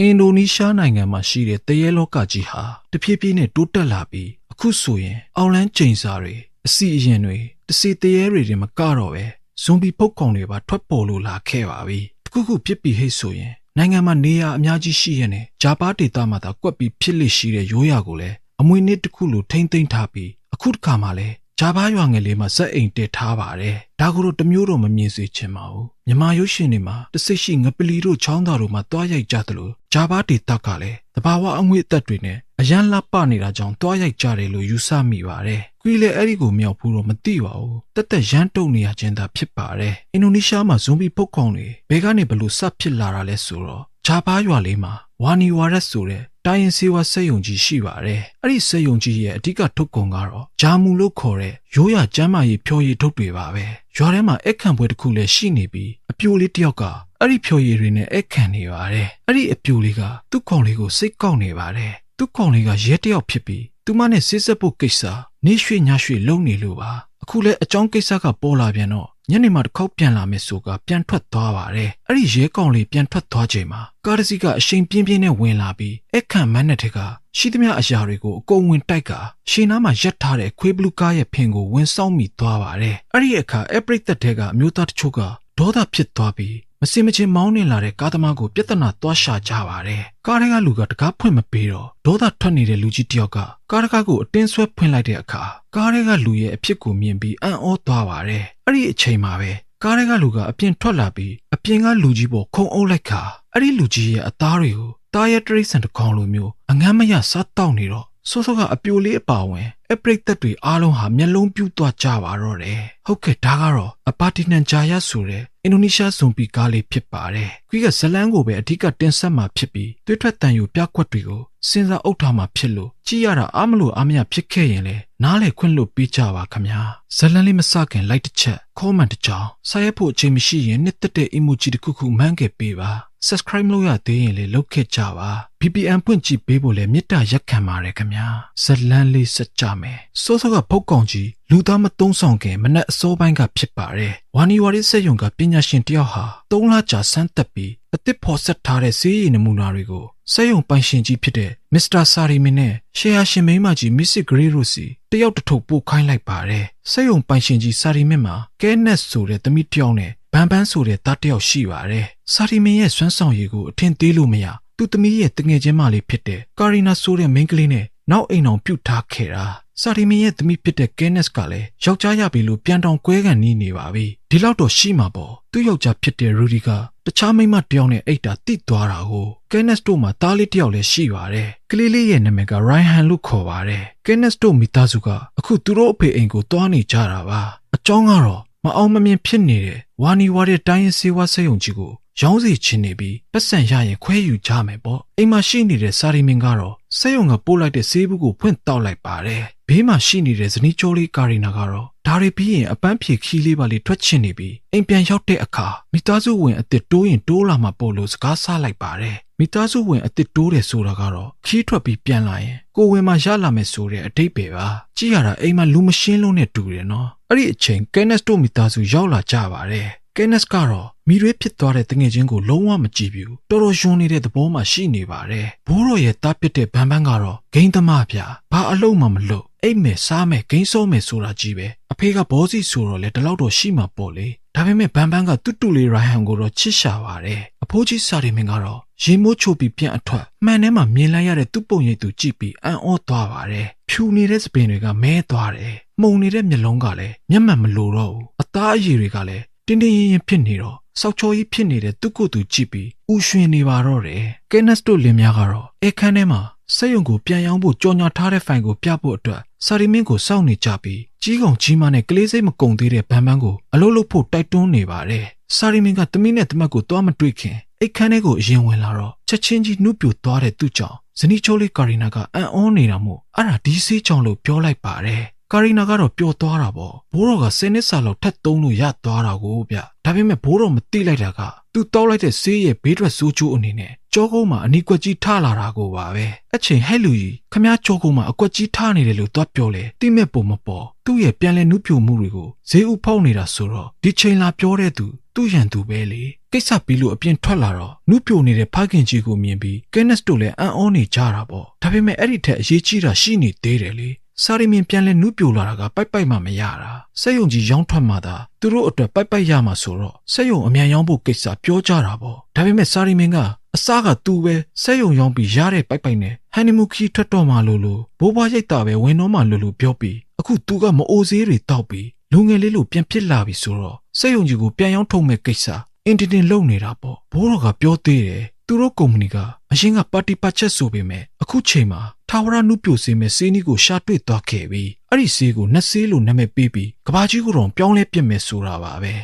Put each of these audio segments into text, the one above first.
အင်ဒိုနီးရှားနိုင်ငံမှာရှိတဲ့တရေလောကကြီးဟာတဖြည်းဖြည်းနဲ့တိုးတက်လာပြီးအခုဆိုရင် အောက်လန်းကျိန်စာတွေအစီအရင်တွေတစီတရေတွေတွေမကတော့ပဲဇွန်ဘီပုတ်ကောင်တွေပါထွက်ပေါ်လို့လာခဲ့ပါပြီတခုခုဖြစ်ပြီးဟိတ်ဆိုရင်နိုင်ငံမှာနေရာအများကြီးရှိရတဲ့ဂျာပါဒေတာမှာသာကွက်ပြီးဖြစ်လိရှိတဲ့ရိုးရာကိုလည်းအမွေနှစ်တစ်ခုလိုထိမ့်သိမ့်ထားပြီးအခုတစ်ခါမှလည်း ဂျာပါရွာငယ်လေးမှာဇက်အိမ်တက်ထားပါတယ်ဒါကိုတော့တမျိုးတော့မမြင်စေချင်ပါဘူးမြမရုပ်ရှင်တွေမှာတစိတ်ရှိငပလီတို့ချောင်းသားတို့မှာတွားရိုက်ကြသလိုဂျာပါဒေတာကလည်းတဘာဝအငွေအသက်တွေနဲ့အရန်လှပနေတာကြောင့်တွားရိုက်ကြတယ်လို့ယူဆမိပါတယ်ကွီလည်းအဲ့ဒီကိုမြောက်ဘူးတော့မသိပါဘူးတက်တက်ရမ်းတုံနေရခြင်းသာဖြစ်ပါတယ်အင်ဒိုနီးရှားမှာဇွန်ဘီပုတ်ကောင်တွေဘယ်ကနေဘလို့စဖြစ်လာတာလဲဆိုတော့ ဂျာပါရွာလေးမှာဝါနီဝါရက်ဆိုတဲ့တိုင်းရင်စေဝါစက်ယုံကြီးရှိပါတယ်။အဲ့ဒီစက်ယုံကြီးရဲ့အဓိကထုတ်ကုန်ကတော့ဂျာမူလို့ခေါ်တဲ့ရိုးရကျမ်းမာရေးဖြော်ရည်ထုတ်တွေပါပဲ။ရွာထဲမှာအခန့်ပွဲတစ်ခုလည်းရှိနေပြီးအပြိုလေးတစ်ယောက်ကအဲ့ဒီဖြော်ရည်တွေနဲ့အခန့်နေပါတယ်။အဲ့ဒီအပြိုလေးကသူ့ကောင်လေးကိုစိတ်ကောက်နေပါတယ်။သူ့ကောင်လေးကရဲတစ်ယောက်ဖြစ်ပြီးသူမနဲ့ဆေးဆက်ဖို့ကိစ္စနေရွှေညရွှေလုံနေလို့ပါ။အခုလဲအကြောင်းကိစ္စကပေါ်လာပြန်တော့ ညနေမှတစ်ခေါက်ပြန်လာမယ်ဆိုကပြန်ထွက်သွားပါတယ်။အဲ့ဒီရဲကောင်လေးပြန်ထွက်သွားချိန်မှာကားတစ်စီးကအရှိန်ပြင်းပြင်းနဲ့ဝင်လာပြီးအခန့်မန်းတဲ့ထက်ကရှိသမျှအရာတွေကိုအကုန်ဝင်တိုက်ကရှင်းနားမှာရက်ထားတဲ့ခွေးဘလူးကားရဲ့ဖင်ကိုဝင်ဆောင်မိသွားပါတယ်။အဲ့ဒီအခါအပရိသတ်တဲကအမျိုးသားတချို့ကဒေါသဖြစ်သွားပြီးမစင်မချင်းမောင်းနေလာတဲ့ကားသမားကိုပြဿနာသွားရှာကြပါတယ်။ကားထဲကလူကတကားဖွင့်မပေးတော့ဒေါသထွက်နေတဲ့လူကြီးတယောက်ကကားတကားကိုအတင်းဆွဲဖွင့်လိုက်တဲ့အခါ ကားထဲကလူရဲ့အဖြစ်ကိုမြင်ပြီးအံ့ဩသွားပါတယ်။အဲ့ဒီအချိန်မှာပဲကားထဲကလူကအပြင်ထွက်လာပြီးအပြင်ကလူကြီးပေါ်ခုံအုပ်လိုက်ခါအဲ့ဒီလူကြီးရဲ့အသားတွေကိုတားရတရိတ်ဆန်တစ်ကောင်လိုမျိုးအငမ်းမရစားတောက်နေတော့စောစောကအပြိုလေးအပါဝင်အပရိသတ်တွေအားလုံးဟာမျက်လုံးပြူးသွားကြပါတော့တယ်ဟုတ်ကဲ့ဒါကတော့အပါတီနန်ဂျာယတ်ဆိုတဲ့အင်ဒိုနီးရှားဇွန်ပီကားလေးဖြစ်ပါတယ်ခွေးကဇလန်းကိုပဲအဓိကတင်ဆက်မှာဖြစ်ပြီးသွေးထွက်တန်ယူပြကွက်တွေကို စဉ်းစားအုပ်ထားမှာဖြစ်လို့ကြည့်ရတာအားမလို့အားမရဖြစ်ခဲ့ရင်လေနားလေခွင့်လို့ပေးကြပါခမညာဇလန်းလေးမစခင်လိုက်တစ်ချက်ခေါမန်တစ်ကြောင်ဆက်ရဖို့အချိန်မရှိရင်နှစ်သက်တဲ့ emoji တစ်ခုခုမှန်းခဲ့ပေးပါ subscribe လုပ်ရသေးရင်လေလုပ်ခဲ့ကြပါ VPN ဖွင့်ကြည့်ပေးဖို့လည်းမေတ္တာရက်ခံပါတယ်ခင်ဗျာဇလန်းလေးစကြမယ်စိုးစောကဖုတ်ကောင်ကြီးလူသားမသုံးဆောင်ခင်မနက်အစောပိုင်းကဖြစ်ပါတယ်ဝါနီဝါရီစက်ယုံကပညာရှင်တယောက်ဟာ၃လကြာဆန်းသက်ပြီး အသစ်ဖော်ဆက်ထားတဲ့ဈေးရည်နမူနာတွေကိုစက်ယုံပိုင်ရှင်ကြီးဖြစ်တဲ့မစ္စတာဆာရီမင်နဲ့ရှယ်ယာရှင်မိန်းမကြီးမစ်စစ်ဂရေရိုစီတယောက်တစ်ထုပ်ပို့ခိုင်းလိုက်ပါတယ်စက်ယုံပိုင်ရှင်ကြီးဆာရီမင်မှာကဲနက်ဆိုတဲ့သမီးတစ်ယောက်နဲ့ဘန်ဘန်းဆိုတဲ့သားတစ်ယောက်ရှိပါတယ်ဆာရီမင်ရဲ့စွမ်းဆောင်ရည်ကိုအထင်သေးလို့မရသူ့သမီးရဲ့တငယ်ချင်းမလေးဖြစ်တဲ့ကာရီနာဆိုတဲ့မိန်းကလေးနဲ့နောက်အိမ်အောင်ပြုတ်ထားခဲ့တာစာရီမင်ရဲ့သမီးဖြစ်တဲ့ကဲနက်စ်ကလည်းယောက်ျားရပြီလို့ပြန်တောင်ကွဲကန်နေနေပါပြီဒီလောက်တော့ရှိမှာပေါ့သူ့ယောက်ျားဖြစ်တဲ့ရူဒီက တခြားမိန်းမတယောက်နဲ့အိတ်တာတိသွားတာကိုကဲနက်စ်တို့မှာသားလေးတယောက်လည်းရှိပါတယ်ကလေးလေးရဲ့နာမည်ကရိုင်ဟန်လို့ခေါ်ပါတယ်ကဲနက်စ်တို့မိသားစုကအခုသူတို့အဖေအိမ်ကိုတွားနေကြတာပါအကြောင်းကတော့မအောင်မမြင်ဖြစ်နေတဲ့ဝါနီဝါတဲ့တိုင်းရင်စေဝါစက်ယုံကြီးကိုရောင်းစီချင်နေပြီးပတ်စံရရင်ခွဲယူကြမယ်ပေါ့အိမ်မှာရှိနေတဲ့စာရီမင်ကတော့ စက်ယုံကပို့လိုက်တဲ့ဆေးဘူးကိုဖွင့်တောက်လိုက်ပါတယ်ဘေးမှာရှိနေတဲ့ဇနီးကျော်လေးကာရီနာကတော့ဒါရီပြီးရင်အပန်းဖြေခီးလေးပါလေးထွက်ချင်နေပြီးအိမ်ပြန်ရောက်တဲ့အခါမိသားစုဝင်အစ်စ်တိုးရင်တိုးလာမှာပေါ့လို့စကားဆလိုက်ပါတယ်မိသားစုဝင်အစ်စ်တိုးတယ်ဆိုတာကတော့ခီးထွက်ပြီးပြန်လာရင်ကိုဝင်မှာရလာမယ်ဆိုတဲ့အတိတ်ပဲပါကြည့်ရတာအိမ်မှာလူမရှင်းလုံးနဲ့တူတယ်နော်အဲ့ဒီအချိန်ကဲနက်စ်တို့မိသားစုရောက်လာကြပါတယ် ကဲနက်ကတော့မိရွေးဖြစ်သွားတဲ့တငယ်ချင်းကိုလုံးဝမကြည့်ဘူးတော်တော်ယွန်းနေတဲ့သဘောမှရှိနေပါတယ်ဘိုးတော်ရဲ့တားပစ်တဲ့ဘန်ဘန်ကတော့ဂိမ်းသမားဗျာဘာအလုံးမှမလုပ်အိတ်မယ်စားမယ်ဂိမ်းစောမယ်ဆိုတာကြီးပဲအဖေကဘောစီဆိုတော့လေဒီလောက်တော့ရှိမှာပေါ့လေဒါပေမဲ့ဘန်ဘန်ကတူတူလေးရိုင်ဟန်ကိုတော့ချစ်ရှာပါတယ်အဖိုးကြီးစာရီမင်းကတော့ရေမိုးချိုပြီးပြန်အထွက်မှန်ထဲမှာမြင်လိုက်ရတဲ့သူ့ပုံရိပ်သူကြည့်ပြီးအံ့ဩသွားပါတယ်ဖြူနေတဲ့စပင်တွေကမဲသွားတယ်မှုန်နေတဲ့မျက်လုံးကလည်းမျက်မှန်မလိုတော့ဘူးအသားအရည်တွေကလည်း တင်းတင်းရင်ရင်ဖြစ်နေတော့စောက်ချောကြီးဖြစ်နေတဲ့သူ့ကိုယ်သူကြည့်ပြီးဥရွှင်နေပါတော့တယ်ကဲနက်စ်တို့လင်များကတော့အခန်းထဲမှာစက်ရုံကိုပြန်ရောင်းဖို့ကြော်ညာထားတဲ့ဖိုင်ကိုပြဖို့အတွက်စာရီမင်းကိုစောင့်နေကြပြီးကြီးကောင်ကြီးမနဲ့ကလေးစိတ်မကုံသေးတဲ့ဘန်ဘန်ကိုအလုပ်လုပ်ဖို့တိုက်တွန်းနေပါတယ်စာရီမင်းကတမီးနဲ့တမက်ကိုသွားမတွေ့ခင်အိတ်ခမ်းထဲကိုအရင်ဝင်လာတော့ချက်ချင်းကြီးနှုတ်ပြသွားတဲ့သူ့ကြောင့်ဇနီးချိုးလေးကာရီနာကအံ့ဩနေတာမို့အဲ့ဒါဒီဆေးကြောင့်လို့ပြောလိုက်ပါတယ် ကာရီနာကတော့ပျော်သွားတာပေါ့ဘိုးတော်ကဆယ်နှစ်စာလောက်ထက်သုံးလို့ရသွားတာကိုဗျဒါပေမဲ့ဘိုးတော်မသိလိုက်တာကသူတောက်လိုက်တဲ့ဆေးရဲ့ဘေးထွက်ဆိုးချိုးအနေနဲ့ကြောကုန်းမှာအနီကွက်ကြီးထလာတာကိုပါပဲအချိန်ဟဲ့လူကြီးခမားကြောကုန်းမှာအကွက်ကြီးထနေတယ်လို့သွားပြောလေတိမဲ့ပုံမပေါ်သူ့ရဲ့ပြန်လဲနုပြိုမှုတွေကိုဈေးဥဖောက်နေတာဆိုတော့ဒီချိန်လာပြောတဲ့သူသူ့ရန်သူပဲလေကိစ္စပြီးလို့အပြင်ထွက်လာတော့နုပြိုနေတဲ့ဖခင်ကြီးကိုမြင်ပြီးကဲနက်တို့လည်းအံ့ဩနေကြတာပေါ့ဒါပေမဲ့အဲ့ဒီထက်အရေးကြီးတာရှိနေသေးတယ်လေ စာရီမင်ပြန်လဲနုပြိုလာတာကပိုက်ပိုက်မှမရတာစက်ယုံကြီးရောင်းထွက်မှသာသူတို့အတွက်ပိုက်ပိုက်ရမှာဆိုတော့စက်ယုံအမြန်ရောင်းဖို့ကိစ္စပြောကြတာပေါ့ဒါပေမဲ့စာရီမင်ကအစားကသူ့ပဲစက်ယုံရောင်းပြီးရတဲ့ပိုက်ပိုက်နဲ့ဟန်နီမူခီထွက်တော့မှလို့လို့ဘိုးဘွားရိတ်တာပဲဝင်တော့မှလို့လို့ပြောပြီးအခုသူကမအိုစေးတွေတောက်ပြီးလူငယ်လေးလိုပြန်ဖြစ်လာပြီဆိုတော့စက်ယုံကြီးကိုပြန်ရောင်းထုတ်မဲ့ကိစ္စအင်တင်တင်လုပ်နေတာပေါ့ဘိုးတော်ကပြောသေးတယ်သူတို့ကုမ္ပဏီကအရင်ကပါတီပတ်ချက်ဆိုပေမဲ့အခုချိန်မှာ ထာဝရနုပြိုစေမဲ့စေးနီးကိုရှာတွေ့သွားခဲ့ပြီးအဲ့ဒီစေးကိုနှက်စေးလိုနာမည်ပေးပြီးကဘာကြီးကိုတော့ပြောင်းလဲပြစ်မယ်ဆိုတာပါပဲ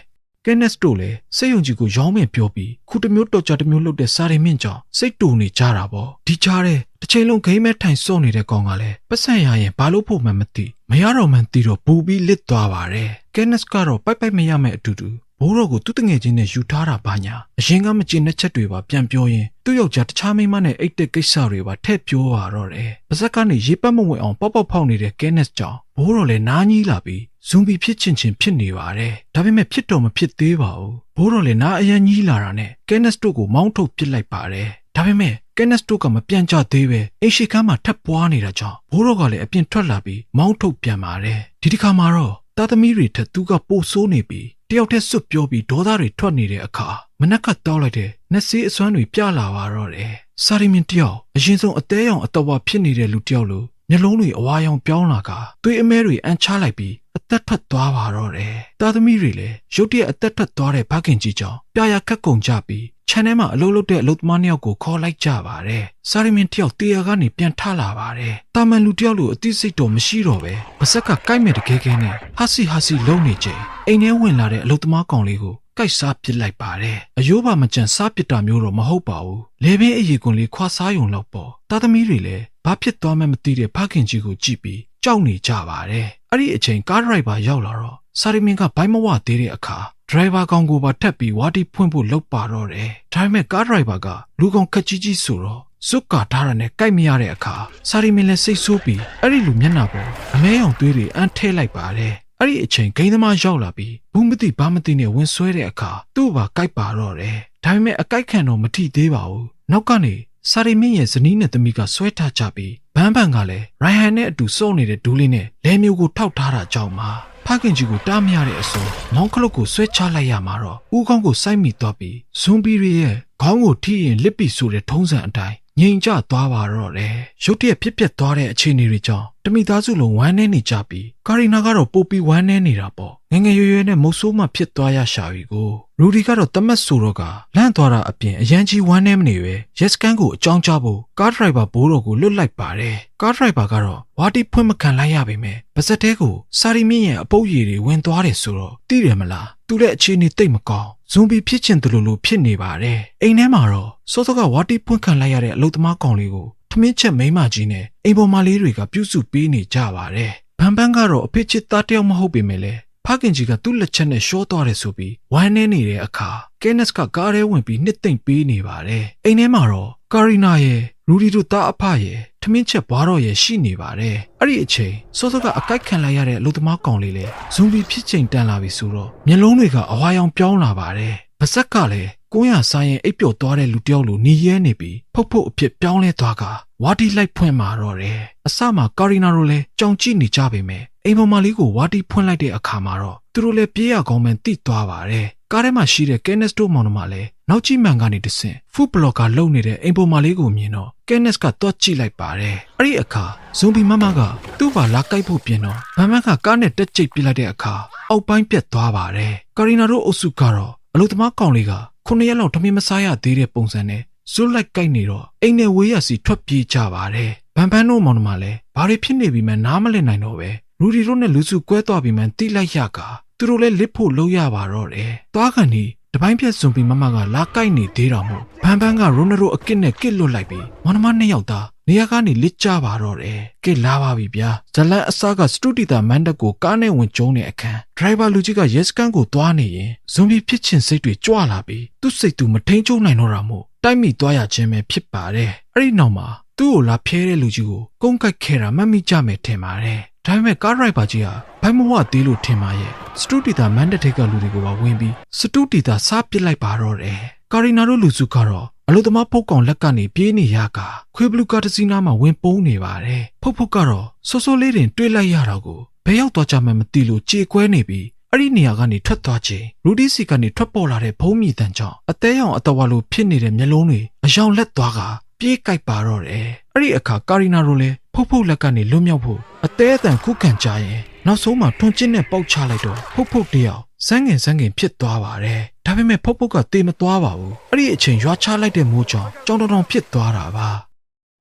ကဲနက်စ်တို့လည်းစိတ်ယုံကြည်ကိုရောင်းမယ်ပြောပြီးခုတစ်မျိုးတော့ကြတစ်မျိုးလုပ်တဲ့စာရီမင်းကြောင့်စိတ်တူနေကြတာပေါ့ဒီကြားတဲ့တစ်ချိန်လုံးဂိမ်းမဲထိုင်စော့နေတဲ့ကောင်ကလည်းပတ်စံရရင်ဘာလို့ဖို့မှမသိမရတော့မှန်းသိတော့ပူပြီးလစ်သွားပါတယ်ကဲနက်စ်ကတော့ပိုက်ပိုက်မရမဲ့အတူတူ ဘိုးတော်ကိုသူ့တငယ်ချင်းနဲ့ယူထားတာပါညာအရင်ကမကျင်တဲ့ချက်တွေပါပြန်ပြောရင်သူ့ယောက်ျားတခြားမိန်းမနဲ့အိတ်တဲ့ကိစ္စတွေပါထည့်ပြောပါတော့တယ်ပါဇက်ကနေရေပတ်မဝင်အောင်ပေါက်ပေါက်ဖောက်နေတဲ့ကဲနက်စ်ကြောင့်ဘိုးတော်လည်းနားကြီးလာပြီးဇွန်ဘီဖြစ်ချင်ချင်ဖြစ်နေပါတယ်ဒါပေမဲ့ဖြစ်တော့မဖြစ်သေးပါဘူးဘိုးတော်လည်းနားအရန်ကြီးလာတာနဲ့ကဲနက်စ်တို့ကိုမောင်းထုတ်ပစ်လိုက်ပါတယ်ဒါပေမဲ့ကဲနက်စ်တို့ကမပြန်ကြသေးပဲအိမ်ရှိခန်းမှာထပ်ပွားနေတာကြောင့်ဘိုးတော်ကလည်းအပြင်ထွက်လာပြီးမောင်းထုတ်ပြန်ပါတယ်ဒီတစ်ခါမှာတော့သားသမီးတွေထက်သူကပိုဆိုးနေပြီး တယောက်တည်းစွတ်ပြောပြီးဒေါသတွေထွက်နေတဲ့အခါမနက်ကတောက်လိုက်တဲ့နှက်စေးအစွမ်းတွေပြလာပါတော့တယ်။စာရီမင်တယောက်အရင်ဆုံးအသေးရောင်အတော်ဝဖြစ်နေတဲ့လူတယောက်လို မျက်လုံးတွေအဝါရောင်ပြောင်းလာကသွေးအမဲတွေအန်ချလိုက်ပြီးအသက်ထွက်သွားပါတော့တယ်။သားသမီးတွေလည်းရုတ်တရက်အသက်ထွက်သွားတဲ့ဖခင်ကြီးကြောင့်ပြာရခက်ကုန်ကြပြီးခြံထဲမှာအလုပ်လုပ်တဲ့အလုပ်သမားနှစ်ယောက်ကိုခေါ်လိုက်ကြပါတယ်။စာရီမင်တယောက်တေယာကနေပြန်ထလာပါတယ်။တာမန်လူတယောက်လိုအသိစိတ်တော့မရှိတော့ပဲ။ပါဇက်ကကိုက်မဲ့တကယ်ကဲနဲ့ဟာစီဟာစီလုံးနေချိန်အိမ်ထဲဝင်လာတဲ့အလုပ်သမားကောင်လေးကိုကိုက်စားပစ်လိုက်ပါတယ်။အယိုးပါမကြံစားပစ်တာမျိုးတော့မဟုတ်ပါဘူး။လေပင်အရေကွန်လေးခွာစားယုံလောက်ပေါ့။သားသမီးတွေလည်း ဘာဖြစ်သွားမှမသိတဲ့ဖခင်ကြီးကိုကြည့်ပြီးကြောက်နေကြပါတယ်။အဲ့ဒီအချိန်ကားဒရိုက်ဘာရောက်လာတော့စာရီမင်ကဘိုင်းမဝသေးတဲ့အခါဒရိုင်ဘာကောင်ကိုပါထပ်ပြီးဝါတီဖွင့်ဖို့လုပ်ပါတော့တယ်။ဒါပေမဲ့ကားဒရိုင်ဘာကလူကောင်ခက်ကြီးကြီးဆိုတော့ဇွတ်ကာထားရတဲ့ကြိုက်မရတဲ့အခါစာရီမင်လည်းစိတ်ဆိုးပြီးအဲ့ဒီလူမျက်နှာပေါ်အမဲအောင်သွေးတွေအန်းထဲလိုက်ပါတယ်။အဲ့ဒီအချိန်ဂိမ်းသမားရောက်လာပြီးဘူးမသိဘာမသိနဲ့ဝင်ဆွဲတဲ့အခါသူ့ဘာကြိုက်ပါတော့တယ်။ဒါပေမဲ့အကြိုက်ခံတော့မထိသေးပါဘူး။နောက်ကနေ စာရီမင်းရဲ့ဇနီးနဲ့သမီးကဆွဲထားကြပြီးဘန်းဘန်ကလည်းရိုင်ဟန်နဲ့အတူစော့နေတဲ့ဒူးလေးနဲ့လဲမျိုးကိုထောက်ထားတာကြောင့်ပါဖခင်ကြီးကိုတားမရတဲ့အစုံမောင်းခလုတ်ကိုဆွဲချလိုက်ရမှာတော့ဦးကောင်းကိုစိုက်မိသွားပြီးဇွန်ပီရီရဲ့ခေါင်းကိုထိရင်လစ်ပီဆိုတဲ့ထုံးစံအတိုင်း ငြိမ်ကျသွားပါတော့တယ်ရုတ်တရက်ဖြစ်ပျက်သွားတဲ့အခြေအနေတွေကြောင့်တမိသားစုလုံးဝမ်းနည်းနေကြပြီးကာရီနာကတော့ပိုပြီးဝမ်းနည်းနေတာပေါ့ငငယ်ရွယ်ရွယ်နဲ့မုတ်ဆိုးမှဖြစ်သွားရရှာပြီကိုရူဒီကတော့တမတ်ဆိုတော့ကလန့်သွားတာအပြင်အရန်ကြီးဝမ်းနည်းမနေပဲရက်စကန်ကိုအကြောင်းကြားဖို့ကားဒရိုင်ဘာဘိုးတော်ကိုလွတ်လိုက်ပါတယ်ကားဒရိုင်ဘာကတော့ဝါတီဖွင့်မခံလိုက်ရပါပဲပါစက်တဲကိုစာရီမင်းရဲ့အပုပ်ရည်တွေဝင်သွားတယ်ဆိုတော့သိတယ်မလားသူ့ရဲ့အခြေအနေတိတ်မကောင်း ဇွန်ဘီဖြစ်ချင်တယ်လို့လို့ဖြစ်နေပါတယ်အိမ်ထဲမှာတော့စောစောကဝါတီဖွင့်ခံလိုက်ရတဲ့အလုသမားကောင်လေးကိုထမင်းချက်မိန်းမကြီးနဲ့အိမ်ပေါ်မလေးတွေကပြုစုပေးနေကြပါတယ်ဘန်ဘန်ကတော့အဖေချစ်သားတယောက်မဟုတ်ပေမဲ့လည်းဖခင်ကြီးကသူ့လက်ချက်နဲ့ရှော့သွားတယ်ဆိုပြီးဝမ်းနေနေတဲ့အခါကဲနက်စ်ကကားထဲဝင်ပြီးနှစ်သိမ့်ပေးနေပါတယ်အိမ်ထဲမှာတော့ကာရီနာရဲ့ရူဒီတို့တားအဖရဲ့ ထမင်းချက်ဘွားတော်ရဲ့ရှိနေပါတယ်အဲ့ဒီအချိန်စောစောကအကိုက်ခံလိုက်ရတဲ့အလုသမားကောင်လေးလေဇွန်ဘီဖြစ်ချိန်တန်လာပြီဆိုတော့မျက်လုံးတွေကအဝါရောင်ပြောင်းလာပါတယ်ပါဇက်ကလည်းကိုရဆိုင်ရင်အိပ်ပျော်သွားတဲ့လူတယောက်လိုနေရဲနေပြီးဖုတ်ဖုတ်အဖြစ်ပြောင်းလဲသွားကဝါတီလိုက်ဖွင့်มาတော့တယ်အစမှာကာရီနာတို့လည်းကြောင်ကြည့်နေကြပေမဲ့အိမ်ပေါ်မလေးကိုဝါတီဖွင့်လိုက်တဲ့အခါမှာတော့သူတို့လည်းပြေးရကောင်းမှန်တိသွားပါတယ်ကားထဲမှာရှိတဲ့ကဲနက်စ်တို့မောင်နှမလည်းနောက်ကြည့်မှန်ကနေတဆင့်ဖူဘလော့ကာလုံနေတဲ့အိမ်ပေါ်မလေးကိုမြင်တော့ ကဲနက်စ်ကတွားကြည့်လိုက်ပါတယ်အဲ့ဒီအခါဇွန်ဘီမမကသူ့ဘာလာကိုက်ဖို့ပြင်တော့မမကကားနဲ့တက်ကြိတ်ပြလိုက်တဲ့အခါအောက်ပိုင်းပြတ်သွားပါတယ်ကာရီနာတို့အုပ်စုကတော့အလုသမားကောင်လေးကခုနှစ်ရက်လောက်ထမင်းမစားရသေးတဲ့ပုံစံနဲ့ဇွတ်လိုက်ကိုက်နေတော့အိမ်နဲ့ဝေးရစီထွက်ပြေးကြပါတယ်ဘန်ဘန်တို့မောင်နှမလည်းဘာတွေဖြစ်နေပြီမှနားမလည်နိုင်တော့ပဲရူဒီတို့နဲ့လူစုကွဲသွားပြီမှတိလိုက်ရကာသူတို့လည်းလစ်ဖို့လုပ်ရပါတော့တယ်သွားကန်ဒီ တပိုင်းပြက်စွန်ပြီးမမကလာကိုက်နေသေးတာမို့ဘန်ဘန်ကရိုနရိုအကစ်နဲ့ကစ်လွတ်လိုက်ပြီးမောင်နှမနှစ်ယောက်သားနေရာကနေလစ်ကြပါတော့တယ်ကစ်လာပါပြီဗျာဇလန်အစားကစတူဒီတာမန်တက်ကိုကားနဲ့ဝင်ကျုံးတဲ့အခန်းဒရိုင်ဘာလူကြီးကရဲစကန်ကိုသွားနေရင်ဇွန်ဘီဖြစ်ချင်စိတ်တွေကြွလာပြီးသူ့စိတ်သူမထိန်ချုံနိုင်တော့တာမို့တိုက်မိသွားရခြင်းပဲဖြစ်ပါတယ်အဲ့ဒီနောက်မှာသူ့ကိုလာဖျဲတဲ့လူကြီးကိုကုန်းကိုက်ခဲတာမှတ်မိကြမယ်ထင်ပါတယ်ဒါပေမဲ့ကားဒရိုက်ဘာကြီးဟာ ဘိုင်းမဝသေးလို့ထင်ပါရဲ့စတူဒီတာမန်ဒထိတ်ကလူတွေကိုပါဝင်ပြီးစတူဒီတာစားပစ်လိုက်ပါတော့တယ်ကာရီနာတို့လူစုကတော့အလို့သမားဖုတ်ကောင်လက်ကနေပြေးနေရကခွေဘလူကာတစီနာမှာဝင်ပုန်းနေပါတယ်ဖုတ်ဖုတ်ကတော့စောစောလေးတင်တွေးလိုက်ရတော့ကိုဘယ်ရောက်သွားကြမှမသိလို့ကြေကွဲနေပြီးအဲ့ဒီနေရာကနေထွက်သွားချိန်ရူဒီစီကနေထွက်ပေါ်လာတဲ့ဘုံမြည်တန်ကြောင့်အသေးရောင်အတဝါလိုဖြစ်နေတဲ့မျက်လုံးတွေအယောင်လက်သွားကပြေးကြိုက်ပါတော့တယ်အဲ့ဒီအခါကာရီနာတို့လည်းဖုတ်ဖုတ်လက်ကနေလွတ်မြောက်ဖို့အသေးအတန်ခုခံကြရင် နောက်ဆုံးမှာထွန်ကျင်းနဲ့ပေါက်ချလိုက်တော့ဖုတ်ဖုတ်တယောက်စန်းငင်စန်းငင်ဖြစ်သွားပါတယ်ဒါပေမဲ့ဖုတ်ဖုတ်ကတေမသွားပါဘူးအဲ့ဒီအချိန်ရွာချလိုက်တဲ့မိုးကြောင့်ကြောင်တောင်တောင်ဖြစ်သွားတာပါ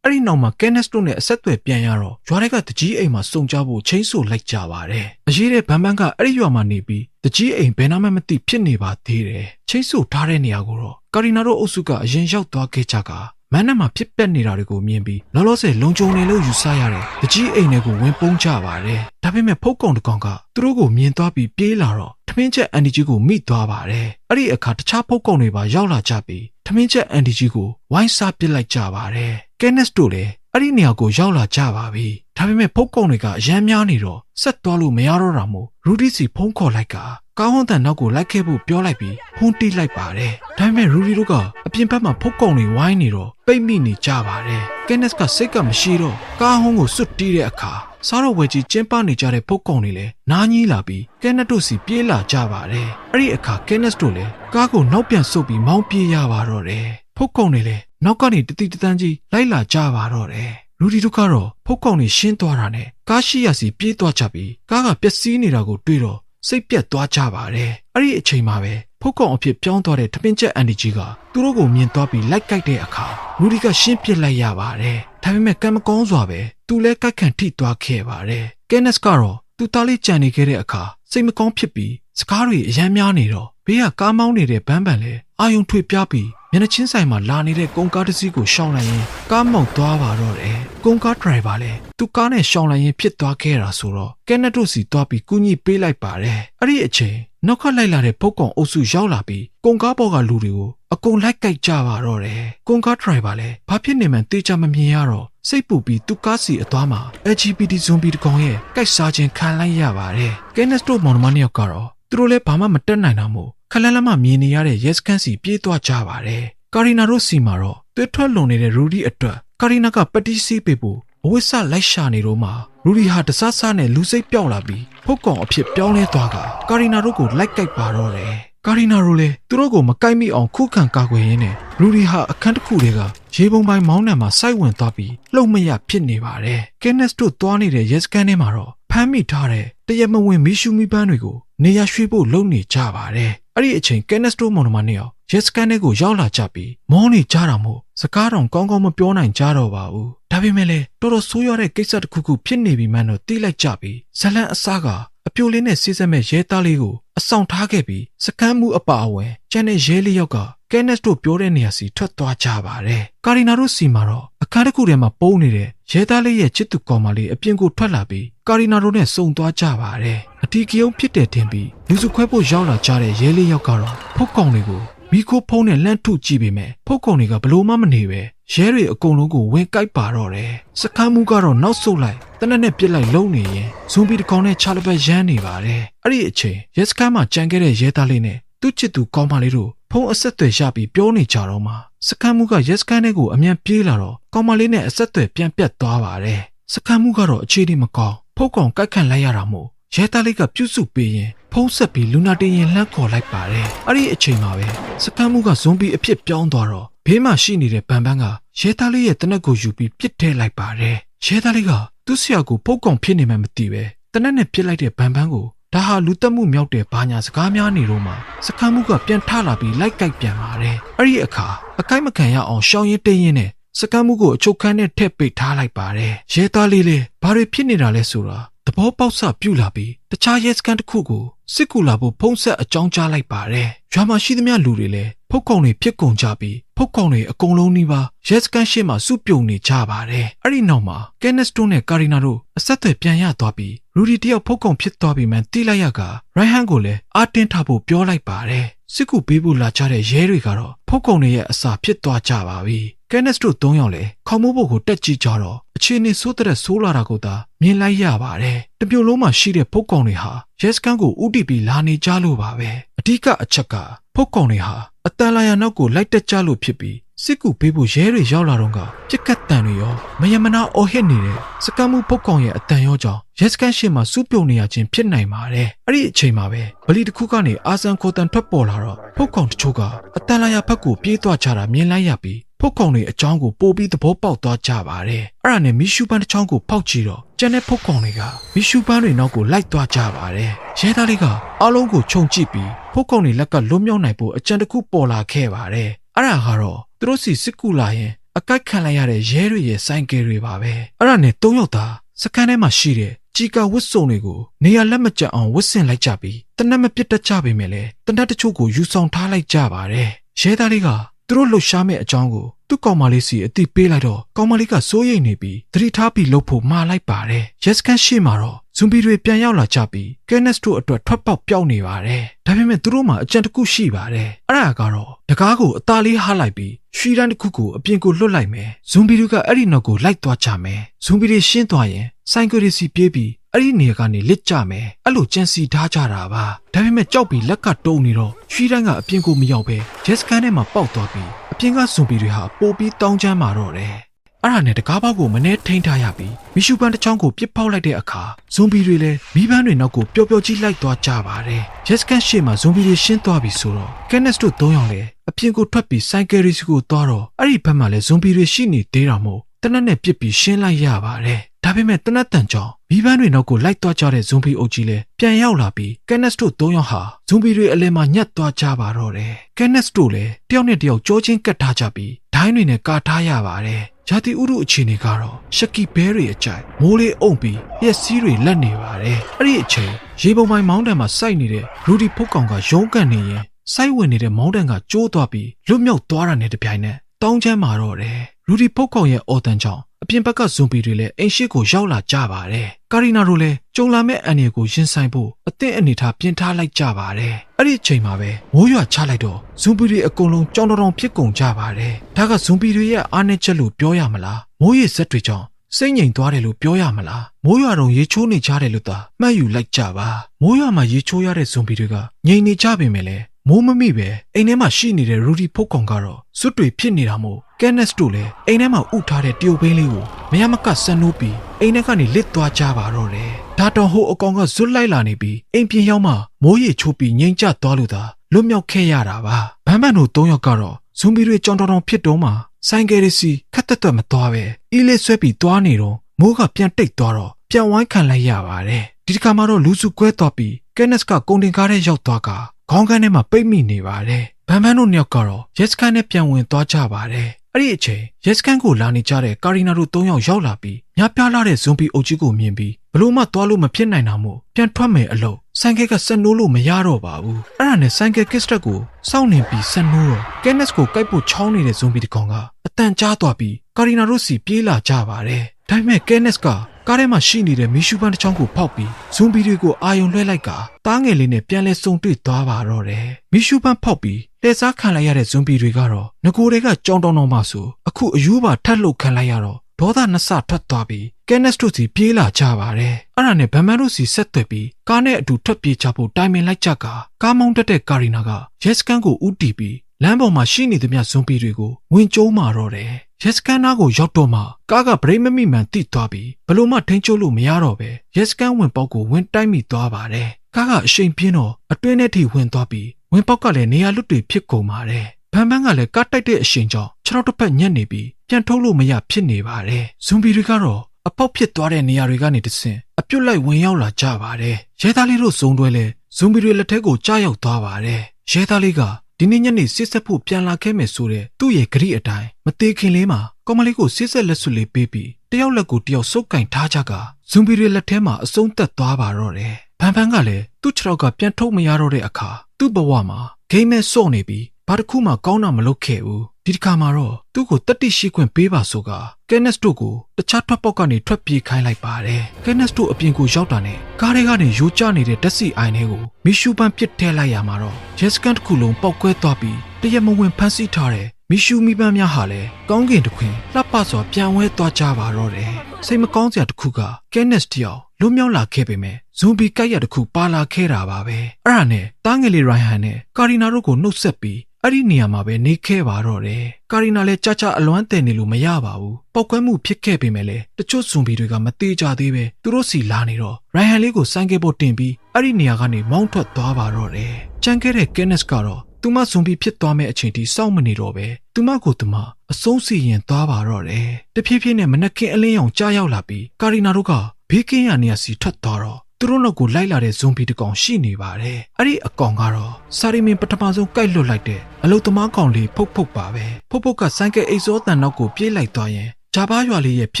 အဲ့ဒီနောက်မှာကဲနက်စ်တို့နဲ့အဆက်အသွယ်ပြန်ရတော့ရွာတွေကတကြီးအိမ်မှာစုံကြဖို့ချင်းဆိုလိုက်ကြပါတယ်။အရေးတဲ့ဘန်ဘန်ကအဲ့ဒီရွာမှာနေပြီးတကြီးအိမ်ဘယ်နာမှမသိဖြစ်နေပါသေးတယ်။ချင်းဆိုထားတဲ့နေရာကိုတော့ကာရီနာတို့အုပ်စုကအရင်ရောက်သွားခဲ့ကြက မန်းနဲ့မှာဖြစ်ပက်နေတာတွေကိုမြင်ပြီးလောလောဆယ်လုံခြုံနေလို့ယူဆရတဲ့တကြီးအိမ်တွေကိုဝင်ပုန်းကြပါတယ်။ဒါပေမဲ့ဖုတ်ကောင်တကောင်ကသူတို့ကိုမြင်သွားပြီးပြေးလာတော့ထမင်းချက်အန်ဒီကြီးကိုမိသွားပါတယ်။အဲ့ဒီအခါတခြားဖုတ်ကောင်တွေပါရောက်လာကြပြီးထမင်းချက်အန်ဒီကြီးကိုဝိုင်းစားပစ်လိုက်ကြပါတယ်။ကဲနက်စ်တို့လည်းအဲ့ဒီနေရာကိုရောက်လာကြပါပြီ။ဒါပေမဲ့ဖုတ်ကောင်တွေကအရမ်းများနေတော့ဆက်သွားလို့မရတော့တာမို့ရူဒီစီဖုန်းခေါ်လိုက်က ကောင်းဟွန်တန်နောက်ကိုလိုက်ခဲ့ဖို့ပြောလိုက်ပြီးဖုန်းတီးလိုက်ပါတယ်။ဒါပေမဲ့ရူဒီတို့ကအပြင်ဘက်မှာဖုတ်ကောင်တွေဝိုင်းနေတော့ပိတ်မိနေကြပါတယ်။ကဲနက်စ်ကစိတ်ကမရှိတော့ကားဟွန်းကိုစွတ်တီးတဲ့အခါစားတော့ဝဲကြီးကျင်းပနေကြတဲ့ဖုတ်ကောင်တွေလည်းနားကြီးလာပြီးကဲနက်တို့စီပြေးလာကြပါတယ်။အဲ့ဒီအခါကဲနက်တို့လည်းကားကိုနောက်ပြန်ဆုတ်ပြီးမောင်းပြေးရပါတော့တယ်။ဖုတ်ကောင်တွေလည်းနောက်ကနေတတိတတန်းကြီးလိုက်လာကြပါတော့တယ်။လူဒီတို့ကတော့ဖုတ်ကောင်တွေရှင်းသွားတာနဲ့ကားရှိရစီပြေးသွားကြပြီးကားကပျက်စီးနေတာကိုတွေ့တော့ စိတ်ပြက်သွားကြပါတယ်။အဲ့ဒီအချိန်မှာပဲဖုတ်ကောင်အဖြစ်ပြောင်းသွားတဲ့ထပင်ချက်အန်ဒီကြီးကသူတို့ကိုမြင်သွားပြီးလိုက်ကြိုက်တဲ့အခါလူဒီကရှင်းပစ်လိုက်ရပါတယ်။ဒါပေမဲ့ကံမကောင်းစွာပဲသူလည်းကြိုက်ခံထိသွားခဲ့ပါတယ်။ကဲနက်စ်ကတော့သူသားလေးကြံနေခဲ့တဲ့အခါစိတ်မကောင်းဖြစ်ပြီးစကားတွေအယမ်းများနေတော့ဘေးကကားမောင်းနေတဲ့ဘန်းပန်လည်းအာယုံထွေပြားပြီး မျက်နှာချင်းဆိုင်မှာလာနေတဲ့ကုန်ကားတစ်စီးကိုရှောင်လိုက်ရင်ကားမောက်သွားပါတော့တယ်။ကုန်ကားဒရိုင်ဘာလည်းသူကားနဲ့ရှောင်လိုက်ရင်ဖြစ်သွားခဲ့တာဆိုတော့ကဲနက်တို့စီသွားပြီးကူညီပေးလိုက်ပါတယ်။အဲ့ဒီအချိန်နောက်ခတ်လိုက်လာတဲ့ပုတ်ကောင်အုပ်စုရောက်လာပြီးကုန်ကားပေါ်ကလူတွေကိုအကုန်လိုက်ကြိုက်ကြပါတော့တယ်။ကုန်ကားဒရိုင်ဘာလည်းဘာဖြစ်နေမှန်းတေချာမမြင်ရတော့စိတ်ပူပြီးသူကားစီအသွားမှာ LGBT ဇွန်ဘီတကောင်ရဲ့ကြိုက်စားခြင်းခံလိုက်ရပါတယ်။ကဲနက်တို့မောင်နှမနှစ်ယောက်ကတော့သူတို့လည်းဘာမှမတက်နိုင်တာမို့ ခလန်းလမ်းမမြင်နေရတဲ့ရဲစခန်းစီပြေးသွားကြပါတယ်။ကာရီနာတို့စီမှာတော့သွေးထွက်လွန်နေတဲ့ရူဒီအတွက်ကာရီနာကပတိစီးပေးဖို့အဝိဆလိုက်ရှာနေတော့မှရူဒီဟာတဆဆနဲ့လူစိတ်ပြောက်လာပြီးဖုတ်ကောင်အဖြစ်ပြောင်းလဲသွားကကာရီနာတို့ကိုလိုက်ကြိုက်ပါတော့တယ်။ကာရီနာတို့လည်းသူတို့ကိုမကိုက်မိအောင်ခုခံကာကွယ်ရင်းနဲ့ရူဒီဟာအခန်းတစ်ခုတည်းကရေပုံပိုင်းမောင်းနှံမှာစိုက်ဝင်သွားပြီးလှုပ်မရဖြစ်နေပါတယ်။ကင်နက်တို့သွားနေတဲ့ရဲစခန်းထဲမှာတော့ဖမ်းမိထားတဲ့တရမဝင်မီရှူမီပန်းတွေကိုနေရရွှေ့ဖို့လုပ်နေကြပါတယ်။ အဲ့ဒီအချိန်ကင်နက်တို့မောင်နှမနှစ်ယောက်ရဲစခန်းထဲကိုရောက်လာကြပြီးမောနေကြတာမို့စကားတော့ကောင်းကောင်းမပြောနိုင်ကြတော့ပါဘူး။ဒါပေမဲ့လည်းတော်တော်ဆိုးရွားတဲ့ကိစ္စတစ်ခုခုဖြစ်နေပြီမှန်းတော့သိလိုက်ကြပြီးဇလန်အစားကအပြိုလေးနဲ့စီးစက်မဲ့ရဲသားလေးကိုအဆောင်ထားခဲ့ပြီးစကမ်းမှုအပါအဝင်ကျန်တဲ့ရဲလေးယောက်က ကဲနက်တို့ပြောတဲ့နေရာစီထွက်သွားကြပါတယ်။ကာရီနာတို့စီမှာတော့အခန်းတစ်ခုထဲမှာပုံနေတဲ့ရဲသားလေးရဲ့ချစ်သူကောင်မလေးအပြင်ကိုထွက်လာပြီးကာရီနာတို့နဲ့စုံသွားကြပါတယ်။အတီကယုံဖြစ်တဲ့တင်ပြီးလူစုခွဲဖို့ရောက်လာကြတဲ့ရဲလေးယောက်ကတော့ဖုတ်ကောင်တွေကိုမိခိုးဖုံးနဲ့လှမ်းထုကြည့်ပေမဲ့ဖုတ်ကောင်တွေကဘလို့မှမနေပဲရဲတွေအကုန်လုံးကိုဝင်ကြိုက်ပါတော့တယ်။စကမ်းမှုကတော့နောက်ဆုတ်လိုက်တနက်နဲ့ပြစ်လိုက်လုံနေရင်ဇွန်ဘီတစ်ကောင်နဲ့ချာလပတ်ရမ်းနေပါတယ်။အဲ့ဒီအချိန်ရဲစခန်းမှာကြံခဲ့တဲ့ရဲသားလေးနဲ့သူ့ချစ်သူကောင်းမလေးတို့ ဖုံးအဆက်တွေရပြီးပြောနေကြတော့မှစကမ်းမှုကရဲစခန်းထဲကိုအမြန်ပြေးလာတော့ကောင်းမလေးနဲ့အဆက်တွေပြန်ပြတ်သွားပါတယ်။စကမ်းမှုကတော့အခြေအနေမကောင်းဖုတ်ကောင်ကိုက်ခန့်လိုက်ရတာမို့ရဲသားလေးကပြုတ်စုပေးရင်ဖုံးဆက်ပြီးလူနာတင်ရင်လှမ်းခေါ်လိုက်ပါတယ်။အဲ့ဒီအချိန်မှာပဲစကမ်းမှုကဇွန်ဘီအဖြစ်ပြောင်းသွားတော့ဘေးမှာရှိနေတဲ့ဘန်ဘန်းကရဲသားလေးရဲ့တနက်ကိုယူပြီးပစ်ထဲလိုက်ပါတယ်။ရဲသားလေးကသူ့ဆရာကိုဖုတ်ကောင်ဖြစ်နေမှမသိပဲတနက်နဲ့ပစ်လိုက်တဲ့ဘန်ဘန်းကို ဒါဟာလူတက်မှုမြောက်တဲ့ဘာညာစကားများနေတော့မှစကမ်းမှုကပြန်ထလာပြီးလိုက်ကြိုက်ပြန်ပါတယ်။အဲ့ဒီအခါအကိုက်မခံရအောင်ရှောင်းရင်တင်းရင်နဲ့စကမ်းမှုကိုအချုပ်ခန်းနဲ့ထည့်ပိတ်ထားလိုက်ပါတယ်။ရဲသားလေးလေးဘာတွေဖြစ်နေတာလဲဆိုတာသဘောပေါက်စပြုတ်လာပြီးတခြားရဲစခန်းတစ်ခုကို စစ်ကူလာဖို့ဖုံးဆက်အကြောင်းကြားလိုက်ပါတယ်။ရွာမှာရှိသမျှလူတွေလည်းဖုတ်ကောင်တွေဖြစ်ကုန်ကြပြီးဖုတ်ကောင်တွေအကုန်လုံးနီးပါးရဲစခန်းရှိမှစုပြုံနေကြပါတယ်။အဲ့ဒီနောက်မှာကဲနက်စတိုးနဲ့ကာရီနာတို့အဆက်အသွယ်ပြန်ရသွားပြီးရူဒီတယောက်ဖုတ်ကောင်ဖြစ်သွားပြီးမှတိလိုက်ရကရိုင်ဟန်ကိုလည်းအာတင်းထားဖို့ပြောလိုက်ပါတယ်။ စစ်ကူပေးဖို့လာကြတဲ့ရဲတွေကတော့ဖုတ်ကောင်တွေရဲ့အစာဖြစ်သွားကြပါပြီ။ကဲနက်စ်တို့၃ယောက်လည်းခေါမိုးဘုတ်ကိုတက်ကြည့်ကြတော့အအခြေအနေဆိုးတဲ့ဆိုးလာတာကိုသာမြင်လိုက်ရပါတယ်။တပြိုလုံးမှာရှိတဲ့ဖုတ်ကောင်တွေဟာရဲစခန်းကိုဥတီပြီးလာနေကြလို့ပါပဲ။အဓိကအချက်ကဖုတ်ကောင်တွေဟာအတန်လာရနောက်ကိုလိုက်တက်ကြလို့ဖြစ်ပြီး စစ်ကူပေးဖို့ရဲတွေရောက်လာတော့ကပြက်ကတ်တန်တွေရောမယမနာအော်ဟစ်နေတဲ့စကမ်းမှုဖုတ်ကောင်ရဲ့အတန်ရောကြောင့်ရဲစခန်းရှိမှစူးပြုံနေရခြင်းဖြစ်နိုင်ပါတယ်။အဲ့ဒီအချိန်မှာပဲဗလီတစ်ခုကနေအာဆန်ခိုတန်ထွက်ပေါ်လာတော့ဖုတ်ကောင်တချို့ကအတန်လာရဘက်ကိုပြေးသွားကြတာမြင်လိုက်ရပြီးဖုတ်ကောင်တွေအကြောင်းကိုပို့ပြီးသဘောပေါက်သွားကြပါတယ်။အဲ့ဒါနဲ့မီရှူပန်းတစ်ချောင်းကိုဖောက်ကြည့်တော့ကျန်တဲ့ဖုတ်ကောင်တွေကမီရှူပန်းတွေနောက်ကိုလိုက်သွားကြပါတယ်။ရဲသားလေးကအားလုံးကိုခြုံကြည့်ပြီးဖုတ်ကောင်တွေလက်ကလွတ်မြောက်နိုင်ဖို့အကြံတစ်ခုပေါ်လာခဲ့ပါတယ်။ အဲ့ဒါကတော့သူတို့စီစစ်ကူလာရင်အကိုက်ခံလိုက်ရတဲ့ရဲတွေရဲ့စိုင်းကယ်တွေပါပဲ။အဲ့ဒါနဲ့၃ယောက်သားစကန်ထဲမှာရှိတဲ့ជីကာဝတ်စုံတွေကိုနေရာလက်မကျအောင်ဝတ်ဆင်လိုက်ကြပြီးတနက်မပစ်တတ်ကြပေမဲ့လည်းတနက်တချို့ကိုယူဆောင်ထားလိုက်ကြပါတယ်။ရဲသားလေးကသူတို့လှုပ်ရှားမဲ့အကြောင်းကိုသူ့ကောင်မလေးစီအတိပေးလိုက်တော့ကောင်မလေးကစိုးရိမ်နေပြီးသတိထားပြီးလှုပ်ဖို့မှားလိုက်ပါတယ်။ရက်စကန်ရှိမှာတော့ဇွန်ဘီတွေပြန်ရောက်လာကြပြီးကဲနက်စ်တို့အတွက်ထွက်ပေါက်ပြောင်းနေပါတယ်။ဒါပေမဲ့သူတို့မှာအကြံတစ်ခုရှိပါတယ်။အဲ့ဒါကတော့ တကားကိုအသားလေးဟားလိုက်ပြီးရွှီတန်းတစ်ခုကိုအပြင်ကိုလွတ်လိုက်မယ်။ဇွန်ဘီတွေကအဲ့ဒီနောက်ကိုလိုက်သွားကြမယ်။ဇွန်ဘီတွေရှင်းသွားရင်ဆိုင်ကယ်ရီစီပြေးပြီးအဲ့ဒီနေရာကနေလစ်ကြမယ်အဲ့လိုကြံစီထားကြတာပါဒါပေမဲ့ကြောက်ပြီးလက်ကတုံနေတော့ရွှီတန်းကအပြင်ကိုမရောက်ပဲဂျက်စကန်ထဲမှာပေါက်သွားပြီးအပြင်ကဇွန်ဘီတွေဟာပိုပြီးတောင်းချမ်းမာတော့တယ် အဲ့ဒါနဲ့တကားပေါက်ကိုမနှဲထိန်းထားရပြီးမီရှူပန်တစ်ချောင်းကိုပြစ်ပေါက်လိုက်တဲ့အခါဇွန်ဘီတွေလည်းမိဘတွေနောက်ကိုပျော်ပျော်ကြီးလိုက်သွားကြပါတယ်။ရက်စကန်ရှေ့မှာဇွန်ဘီတွေရှင်းသွားပြီဆိုတော့ကက်နက်စ်တို့၃ယောက်လည်းအပြင်ကိုထွက်ပြီးဆိုင်ကယ်ရီစီကိုသွားတော့အဲ့ဒီဘက်မှာလည်းဇွန်ဘီတွေရှိနေသေးတာမို့တနက်နဲ့ပြစ်ပြီးရှင်းလိုက်ရပါတယ်။ ဒါပေမဲ့တနက်တန်ကြောင့်မိဘတွေနောက်ကိုလိုက်သွားကြတဲ့ဇွန်ဘီအုပ်ကြီးလည်းပြန်ရောက်လာပြီးကက်နက်စ်တို့၃ယောက်ဟာဇွန်ဘီတွေအလဲမှာညက်သွားကြပါတော့တယ်။ကက်နက်စ်တို့လည်းတယောက်နဲ့တယောက်ကြောချင်းကတ်ထားကြပြီးဒိုင်းတွေနဲ့ကာထားရပါတယ်။ဂျာတိဥရုအခြေအနေကတော့ရှက်ကီဘဲတွေအကြိုက်မိုးလေးအုံပြီးရက်စီးတွေလက်နေပါတယ်။အဲ့ဒီအချိန်ရေပုံပိုင်းမောင်းတန်မှာစိုက်နေတဲ့ရူဒီဖုတ်ကောင်ကရုံးကန်နေရင်စိုက်ဝင်နေတဲ့မောင်းတန်ကကျိုးသွားပြီးလွတ်မြောက်သွားတာနဲ့တပြိုင်နက်တောင်းချမ်းမာတော့တယ်။ရူဒီဖုတ်ကောင်ရဲ့အော်တန်ကြောင့် အပြင်ဘက်ကဇွန်ပီတွေလည်းအိမ်ရှိကိုရောက်လာကြပါတယ်။ကာရီနာတို့လည်းကြုံလာမဲ့အန်ရီကိုရင်ဆိုင်ဖို့အသင့်အနေထားပြင်ထားလိုက်ကြပါတယ်။အဲ့ဒီအချိန်မှာပဲမိုးရွာချလိုက်တော့ဇွန်ပီတွေအကုန်လုံးကြောင်တောင်ဖြစ်ကုန်ကြပါတယ်။ဒါကဇွန်ပီတွေရဲ့အားနည်းချက်လို့ပြောရမလား။မိုးရေစက်တွေကြောင့်စိတ်ငြိမ်သွားတယ်လို့ပြောရမလားမိုးရွာတော့ရေချိုးနေကြတယ်လို့သာမှတ်ယူလိုက်ကြပါမိုးရွာမှာရေချိုးရတဲ့ဇွန်ပီတွေကငြိမ်နေကြပေမဲ့လည်းမိုးမမိပဲအိမ်ထဲမှာရှိနေတဲ့ရူဒီဖုတ်ကောင်ကတော့စွတ်တွေဖြစ်နေတာမို့ ကက်နက်စ်တို့လည်းအိမ်ထဲမှာဥထားတဲ့တရုတ်ဘင်းလေးကိုမရမကဆန်နိုးပြီးအိမ်ထဲကနေလစ်သွားကြပါတော့တယ်ဒါတော့ဟိုအကောင်ကဇွတ်လိုက်လာနေပြီးအိမ်ပြင်ရောက်မှမိုးရေချိုးပြီးငြိမ်ကျသွားလို့သာလွတ်မြောက်ခဲ့ရတာပါဗမ်းမန်တို့၃ယောက်ကတော့ဇွန်ဘီတွေကြောင်တောင်တောင်ဖြစ်တော့မှဆိုင်ကယ်ရစီခက်တက်တက်မသွားပဲအီးလေးဆွဲပြီးသွားနေတော့မိုးကပြန်တိတ်သွားတော့ပြန်ဝိုင်းခံလိုက်ရပါတယ်ဒီတစ်ခါမှတော့လူစုကွဲသွားပြီးကက်နက်စ်ကကုန်တင်ကားထဲရောက်သွားကခေါင်းကန်းထဲမှာပိတ်မိနေပါတယ်ဗန်ဗန်တို့နှစ်ယောက်ကတော့ရက်စကန်နဲ့ပြန်ဝင်သွားကြပါတယ် အဲ့ဒီအချိန်ရက်စကန်ကိုလာနေကြတဲ့ကာရီနာတို့၃ယောက်ရောက်လာပြီးညပြားလာတဲ့ဇွန်ပီအုပ်ကြီးကိုမြင်ပြီးဘလို့မှသွားလို့မဖြစ်နိုင်တာမို့ပြန်ထွက်မယ်အလို့ဆိုင်ကယ်ကဆက်နိုးလို့မရတော့ပါဘူးအဲ့ဒါနဲ့ဆိုင်ကယ်ကစ်စတက်ကိုစောင့်နေပြီးဆက်နိုးတော့ကက်နက်စ်ကိုကိုက်ဖို့ချောင်းနေတဲ့ဇွန်ပီတကောင်ကအတန်ကြားသွားပြီးကာရီနာတို့စီပြေးလာကြပါတယ်ဒါပေမဲ့ကက်နက်စ်ကကားထဲမှာရှိနေတဲ့မီရှူပန်းတစ်ချောင်းကိုဖောက်ပြီးဇွန်ဘီတွေကိုအာယုံလွှဲလိုက်ကတားငယ်လေးနဲ့ပြန်လဲစုံတွေ့သွားပါတော့တယ်မီရှူပန်းဖောက်ပြီး လက်စားခံလိုက်ရတဲ့ဇွန်ဘီတွေကတော့ငကိုတွေကကြောင်းတောင်းတောင်းမှဆိုအခုအယူပါထက်လှုပ်ခံလိုက်ရတော့ဒေါသနှစ်ဆထွက်သွားပြီးကက်နက်စ်တို့စီပြေးလာကြပါတယ်အဲ့ဒါနဲ့ဗမ်မန်တို့စီဆက်သွယ်ပြီးကားနဲ့အတူထွက်ပြေးချဖို့တိုင်ပင်လိုက်ကြကကားမောင်းတက်တဲ့ကာရီနာကရက်စကန်ကိုဥတီပြီးလမ်းပေါ်မှာရှိနေသမျှဇွန်ပီတွေကိုဝင်ကျုံးမာတော့တယ်။ရက်စကန်နာကိုရောက်တော့မှကားကဗရိတ်မမိမှန်တိသွားပြီးဘလို့မှထိန်းချုပ်လို့မရတော့ပဲရက်စကန်ဝင်ပေါက်ကိုဝင်တိုက်မိသွားပါတယ်။ကားကအရှိန်ပြင်းတော့အတွင်းထဲထိဝင်သွားပြီး ဝင်ပေါက်ကလည်းနေရာလွတ်တွေဖြစ်ကုန်ပါတယ်။ဗန်ဗန်းကလည်းကားတိုက်တဲ့အရှိန်ကြောင့်ခြေထောက်တစ်ဖက်ညက်နေပြီးပြန်ထုတ်လို့မရဖြစ်နေပါတယ်။ဇွန်ပီတွေကတော့အပေါက်ဖြစ်သွားတဲ့နေရာတွေကနေတဆင့်အပြုတ်လိုက်ဝင်ရောက်လာကြပါတယ်။ရဲသားလေးတို့စုံတွဲလဲဇွန်ပီတွေလက်ထက်ကိုကြားရောက်သွားပါတယ်။ရဲသားလေးကဒီနေ့ညနေစစ်ဆက်ဖို့ပြန်လာခဲ့မယ်ဆိုတဲ့သူ့ရဲ့ဂရိအတိုင်းမသေးခင်လေးမှာကောင်မလေးကိုစစ်ဆက်လက်စွပ်လေးပေးပြီးတယောက်လက်ကိုတယောက်စုပ်ကင်ထားကြကဇွန်ပီတွေလက်ထဲမှာအဆုံးသက်သွားပါတော့တယ်။ ဘန်ဘန်ကလည်းသူ့ခြေထောက်ကပြန်ထုတ်မရတော့တဲ့အခါသူ့ဘဝမှာဂိမ်းမဲစော့နေပြီးဘာတစ်ခုမှကောင်းတာမလုပ်ခဲ့ဘူး။ဒီတစ်ခါမှာတော့သူ့ကိုတတိရှိခွင့်ပေးပါဆိုကကဲနက်စ်တို့ကိုတခြားထွက်ပေါက်ကနေထွက်ပြေးခိုင်းလိုက်ပါတယ်ကဲနက်စ်တို့အပြင်ကိုရောက်တာနဲ့ကားထဲကနေရိုးကျနေတဲ့ဓာတ်ဆီအိုင်တွေကိုမီရှူပန်ပစ်ထဲလိုက်ရမှာတော့ရက်စကန်တစ်ခုလုံးပောက်ကွဲသွားပြီးတရက်မဝင်ဖမ်းဆီးထားတဲ့ မမိရှူမိပန်းများဟာလည်းကောင်းကင်တစ်ခွင်လှပစွာပြန်ဝဲသွားကြပါတော့တယ်စိတ်မကောင်းစရာတစ်ခုကကဲနက်တယောက်လွတ်မြောက်လာခဲ့ပေမဲ့ဇွန်ဘီကိုက်ရတစ်ခုပါလာခဲ့တာပါပဲအဲ့ဒါနဲ့တားငယ်လေးရိုင်ဟန်နဲ့ကာရီနာတို့ကိုနှုတ်ဆက်ပြီးအဲ့ဒီနေရာမှာပဲနေခဲ့ပါတော့တယ်။ကာရီနာလည်းကြကြအလွမ်းတယ်နေလို့မရပါဘူး။ပောက်ကွဲမှုဖြစ်ခဲ့ပေမဲ့လည်းတချို့ဇွန်ဘီတွေကမသေးကြသေးပဲသူတို့စီလာနေတော့ရိုင်ဟန်လေးကိုစိုင်းခဲ့ဖို့တင်ပြီးအဲ့ဒီနေရာကနေမောင်းထွက်သွားပါတော့တယ်။ကြံခဲ့တဲ့ကဲနက်ကတော့ သူမဇွန်ဘီဖြစ်သွားမဲ့အချိန်ထိစောင့်မနေတော့ပဲသူမကိုသူမအဆုံးစီရင်သွားပါတော့တယ်။တဖြည်းဖြည်းနဲ့မနက်ခင်းအလင်းရောင်ကြားရောက်လာပြီးကာရီနာတို့ကဘေးကင်းရနေရာစီထွက်သွားတော့သူတို့နောက်ကိုလိုက်လာတဲ့ဇွန်ဘီတစ်ကောင်ရှိနေပါတယ်။အဲ့ဒီအကောင်ကတော့စာရီမင်ပထမဆုံးကိုက်လွတ်လိုက်တဲ့အလုတ်သမားကောင်လေးဖုတ်ဖုတ်ပါပဲ။ဖုတ်ဖုတ်ကဆိုင်ကယ်အိတ်စောတန်နောက်ကိုပြေးလိုက်သွားရင်ဂျာဘာရွာလေးရဲ့ဖြ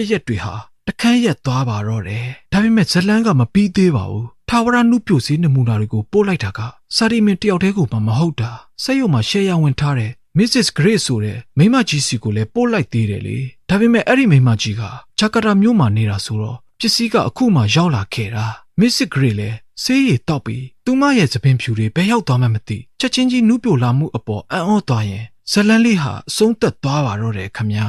စ်ရက်တွေဟာတခန်းရက်သွားပါတော့တယ်။ဒါပေမဲ့ဇလန်းကမပြီးသေးပါဘူး။ ထာဝရနုပြိုစည်းနမူနာတွေကိုပို့လိုက်တာကစာရီမင်တယောက်တည်းကိုမှမဟုတ်တာ။စက်ရုံမှာရှယ်ယာဝင်ထားတဲ့ Mrs. Grace ဆိုတဲ့မိန်းမကြီးစီကိုလည်းပို့လိုက်သေးတယ်လေ။ဒါပေမဲ့အဲ့ဒီမိန်းမကြီးကဂျကာတာမြို့မှာနေတာဆိုတော့ပစ္စည်းကအခုမှရောက်လာခဲ့တာ။ Mrs. Gray လည်းဆေးရည်တောက်ပြီးသူမရဲ့သပင်ဖြူတွေဘယ်ရောက်သွားမှမသိချက်ချင်းကြီးနူးပြိုလာမှုအပေါ်အံ့ဩသွားရင်ဇလန်လေးဟာအဆုံးသက်သွားပါတော့တယ်ခမညာ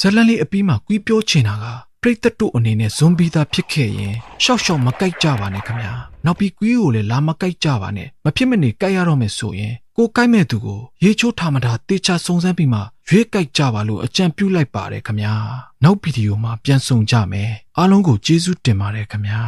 ဇလန်လေးအပြီးမှကွီးပြောချင်တာက ပရိသတ်တို့အနေနဲ့ဇွန်ဘီသားဖြစ်ခဲ့ရင်ရှောက်ရှောက်မကြိုက်ကြပါနဲ့ခမညာနောက်ပြီးကွီးကိုလည်းလာမကြိုက်ကြပါနဲ့မဖြစ်မနေကြိုက်ရတော့မယ်ဆိုရင်ကိုကြိုက်မဲ့သူကိုရေချိုးထားမတာတေချာစုံစမ်းပြီးမှရွေးကြိုက်ကြပါလို့အကြံပြုလိုက်ပါတယ်ခမညာနောက်ဗီဒီယိုမှာပြန်ဆုံကြမယ်အားလုံးကိုကျေးဇူးတင်ပါတယ်ခမညာ